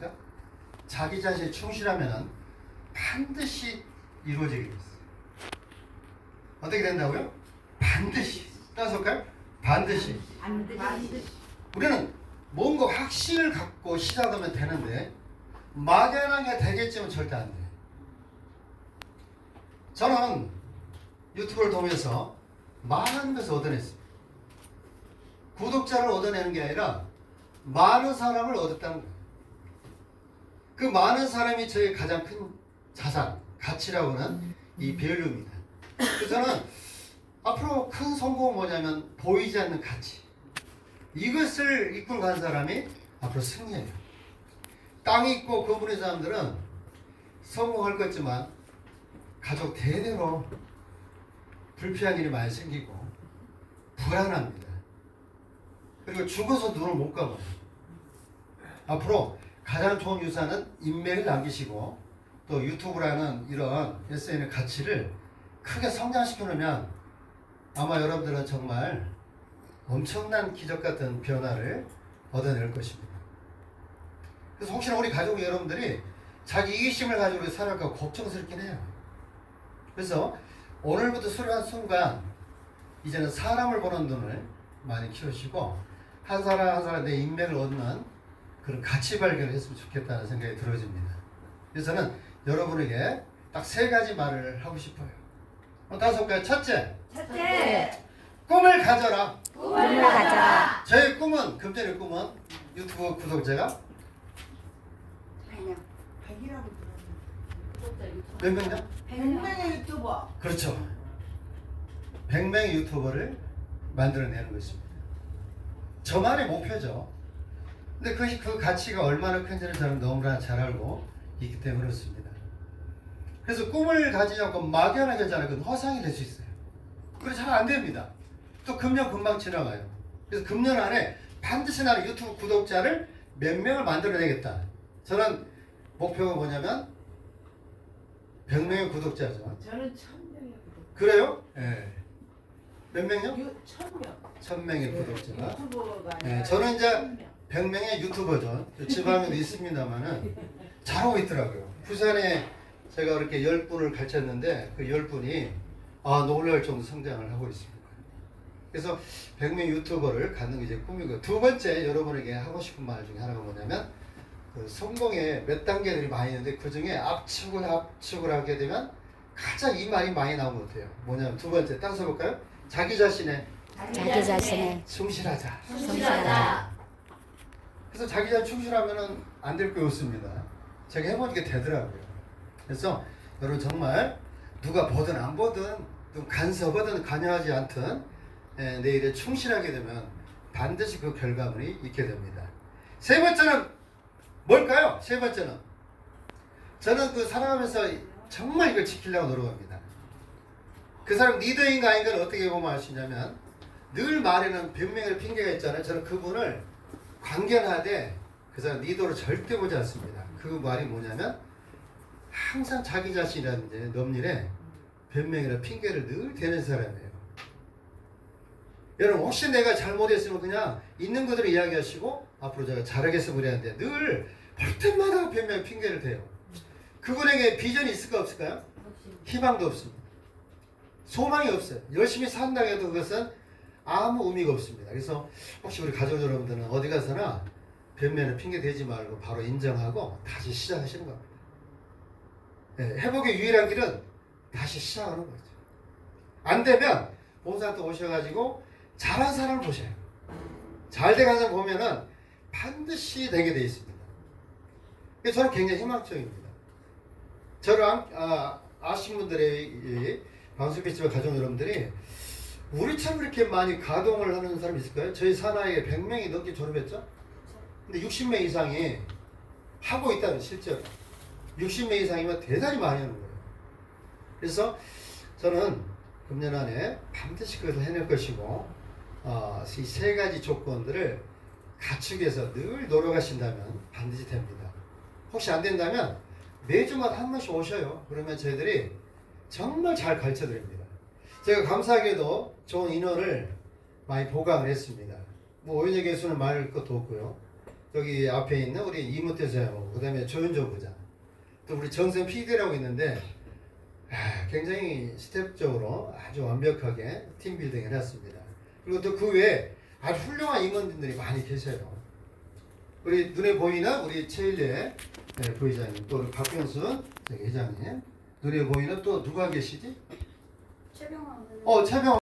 아십니까? 자기 자신에 충실하면 반드시 이루어지게 돼 있어요. 어떻게 된다고요? 반드시. 따서 볼까요? 반드시. 반드시 우리는 뭔가 확신을 갖고 시작하면 되는데 막연하게 되겠지만 절대 안 돼. 저는 유튜브를 통해서 많은 것을 얻어냈습니다. 구독자를 얻어내는 게 아니라 많은 사람을 얻었다는 거예요. 그 많은 사람이 저의 가장 큰 자산, 가치라고는 이 밸류입니다. 그래서 저는 앞으로 큰 성공은 뭐냐면 보이지 않는 가치. 이것을 이끌고 간 사람이 앞으로 승리해요. 땅이 있고 거부의 사람들은 성공할 거지만 가족 대대로 불피한 일이 많이 생기고 불안합니다. 그리고 죽어서 눈을 못 감아요. 앞으로 가장 좋은 유산은 인맥을 남기시고 또 유튜브라는 이런 SNS 가치를 크게 성장시켜 놓으면 아마 여러분들은 정말 엄청난 기적 같은 변화를 얻어낼 것입니다. 그래서 혹시나 우리 가족 여러분들이 자기 이기심을 가지고 살아갈까 걱정스럽긴 해요. 그래서 오늘부터 수료한 순간 이제는 사람을 보는 눈을 많이 키우시고 한 사람 한 사람 내 인맥을 얻는 그런 가치 발견을 했으면 좋겠다는 생각이 들어집니다. 그래서 저는 여러분에게 딱 세 가지 말을 하고 싶어요. 어, 다섯 가지. 첫째, 첫째 꿈을 가져라. 꿈을 가져라 저의 꿈은 금전의 꿈은 유튜브 구독자가. 몇 명이냐? 백명의 유튜버. 그렇죠. 100명의 유튜버를 만들어내는 것입니다. 저만의 목표죠. 근데 그, 그 가치가 얼마나 큰지를 저는 너무나 잘 알고 있기 때문에 그렇습니다. 그래서 꿈을 가지지 않고 막연하게 하잖아요. 그건 허상이 될 수 있어요. 그래 잘안 됩니다. 또 금년 금방 지나가요. 그래서 금년 안에 반드시 나는 유튜브 구독자를 몇 명을 만들어내겠다. 저는 목표가 뭐냐면 100명의 구독자죠. 저는 천 명의 구독. 그래요? 예. 몇 명요? 유, 천 명. 1000명의 구독자가. 유튜버가 네, 저는 이제. 100명의 유튜버죠. 지방에도 있습니다만은 잘하고 있더라고요. 부산에 제가 그렇게 10분을 가르쳤는데 그 10분이 아, 놀랄 정도 성장을 하고 있습니다. 그래서 100명 유튜버를 갖는 게 이제 꿈이고 두 번째 여러분에게 하고 싶은 말 중에 하나가 뭐냐면 그 성공의 몇 단계들이 많이 있는데 그 중에 압축을 압축을 하게 되면 가장 이 말이 많이 것 같아요. 뭐냐면 두 번째 딱 써볼까요? 자기 자신의 자기 자신의 충실하자. 성실하다 그래서 자기 자신 충실하면은 안 될 게 없습니다. 제가 해보니까 되더라고요. 그래서 여러분 정말 누가 보든 안 보든 또 간섭하든 관여하지 않든 예, 내일에 충실하게 되면 반드시 그 결과물이 있게 됩니다. 세 번째는 뭘까요? 세 번째는 저는 그 살아가면서 정말 이걸 지키려고 노력합니다. 그 사람 리더인가 아닌가를 어떻게 보면 알 수 있냐면 늘 말에는 변명의 핑계가 있잖아요. 저는 그분을 관견하되 그 사람 리더로 절대 보지 않습니다. 그 말이 뭐냐면 항상 자기 자신이라는 이제 넘일에 변명이나 핑계를 늘 대는 사람이에요. 여러분 혹시 내가 잘못했으면 그냥 있는 그대로 이야기하시고 앞으로 제가 잘하겠어 그랬는데 늘볼 때마다 변명 핑계를 대요. 그분에게 비전이 있을까 없을까요? 희망도 없습니다. 소망이 없어요. 열심히 산다고 해도 그것은 아무 의미가 없습니다. 그래서 혹시 우리 가족 여러분들은 어디 가서나 변면에 핑계 대지 말고 바로 인정하고 다시 시작하시는 겁니다. 네, 회복의 유일한 길은 다시 시작하는 거죠. 안 되면 본사한테 오셔가지고 잘한 사람을 보셔요. 잘 돼간 사람 보면은 반드시 되게 돼 있습니다. 저는 굉장히 희망적입니다. 저를 아, 아, 아신 분들의 이 방송 피치와 가족 여러분들이 우리처럼 이렇게 많이 가동을 하는 사람 있을까요? 저희 사나이에 100명이 넘게 졸업했죠? 근데 60명 이상이 하고 있다는 실제로 60명 이상이면 대단히 많이 하는 거예요. 그래서 저는 금년 안에 반드시 그것을 해낼 것이고 어, 이세 가지 조건들을 갖추기 위해서 늘 노력하신다면 반드시 됩니다. 혹시 안 된다면 매주마다 한 번씩 오셔요. 그러면 저희들이 정말 잘 가르쳐 드립니다. 제가 감사하게도 좋은 인원을 많이 보강을 했습니다. 뭐 오연재 교수는 말할 것도 없고요. 여기 앞에 있는 우리 이문태 사장하고 그다음에 조윤정 부장 또 우리 정선 PD라고 있는데 아, 굉장히 스텝적으로 아주 완벽하게 팀 빌딩을 했습니다. 그리고 또 그 외에 아주 훌륭한 임원진들이 많이 계셔요. 우리 눈에 보이는 우리 최일래 네, 부회장님 또 우리 박병순 회장님 눈에 보이는 또 누가 계시지? 최병원 어 최병